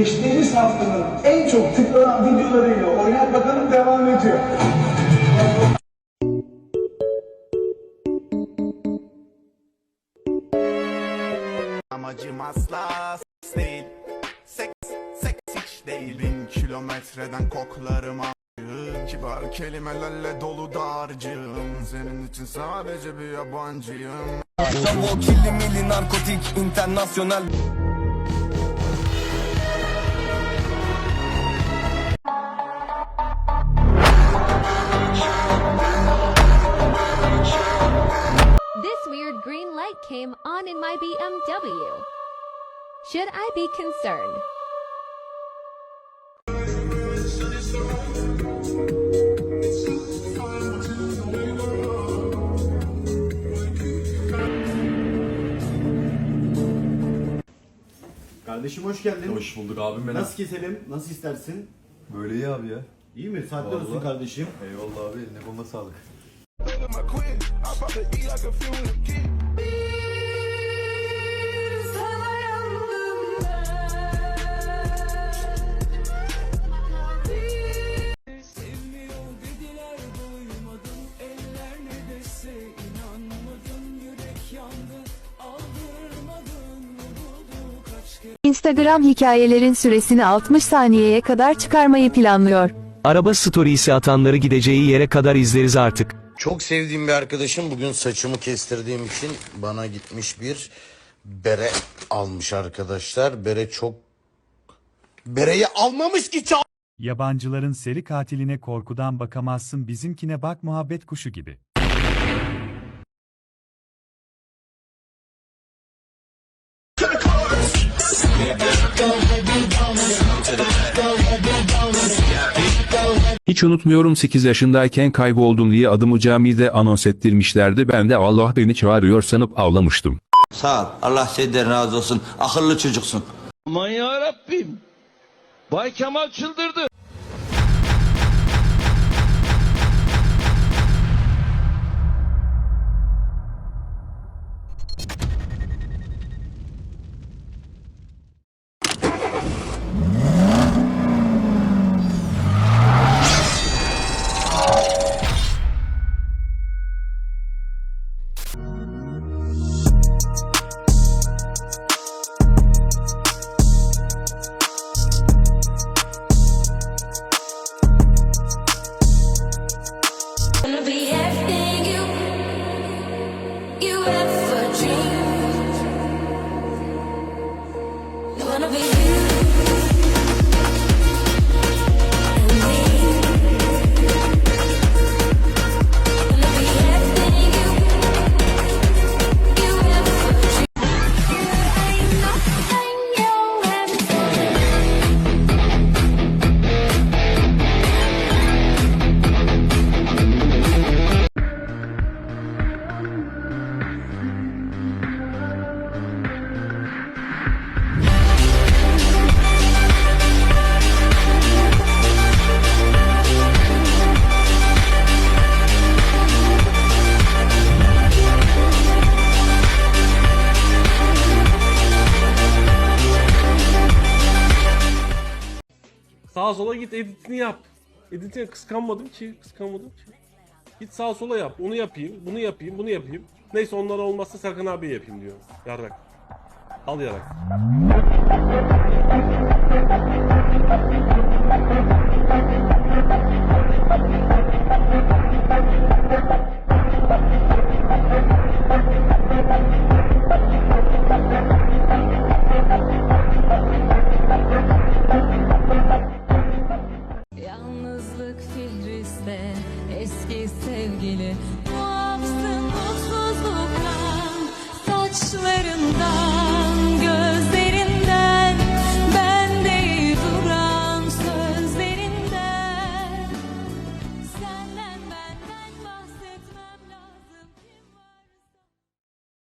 haftanın en çok tıklanan videolarıyla Oynar Bakalım devam ediyor. Amacım asla değil. Seks, seks hiç değil. Bin kilometreden koklarım a**ım. Kibar kelimelerle dolu dağarcığım. Senin için sadece bir yabancıyım. Tavuk kirli milli narkotik internasyonel came on in my BMW. Should I be concerned? Kardeşim hoş geldin. Hoş bulduk abim benim. Nasıl keselim? Nasıl istersin? Böyle iyi abi ya. İyi mi? Saatler olsun Vallahi. kardeşim. Eyvallah abi eline koluna sağlık. Instagram hikayelerin süresini 60 saniyeye kadar çıkarmayı planlıyor. Araba storiesi atanları gideceği yere kadar izleriz artık. Çok sevdiğim bir arkadaşım bugün saçımı kestirdiğim için bana gitmiş bir bere almış arkadaşlar. Bere çok... Bereyi almamış ki çal... Yabancıların seri katiline korkudan bakamazsın bizimkine bak muhabbet kuşu gibi. Hiç unutmuyorum 8 yaşındayken kayboldum diye adımı camide anons ettirmişlerdi. Ben de Allah beni çağırıyor sanıp ağlamıştım. Sağ ol. Allah senden razı olsun. Akıllı çocuksun. Aman ya Rabbim. Bay Kemal çıldırdı. Sağa sola git editini yap. Editini kıskanmadım ki. Kıskanmadım ki. Git sağa sola yap. Onu yapayım. Bunu yapayım. Bunu yapayım. Neyse onlar olmazsa Serkan abi yapayım diyor. Yarrak. Al yarrak.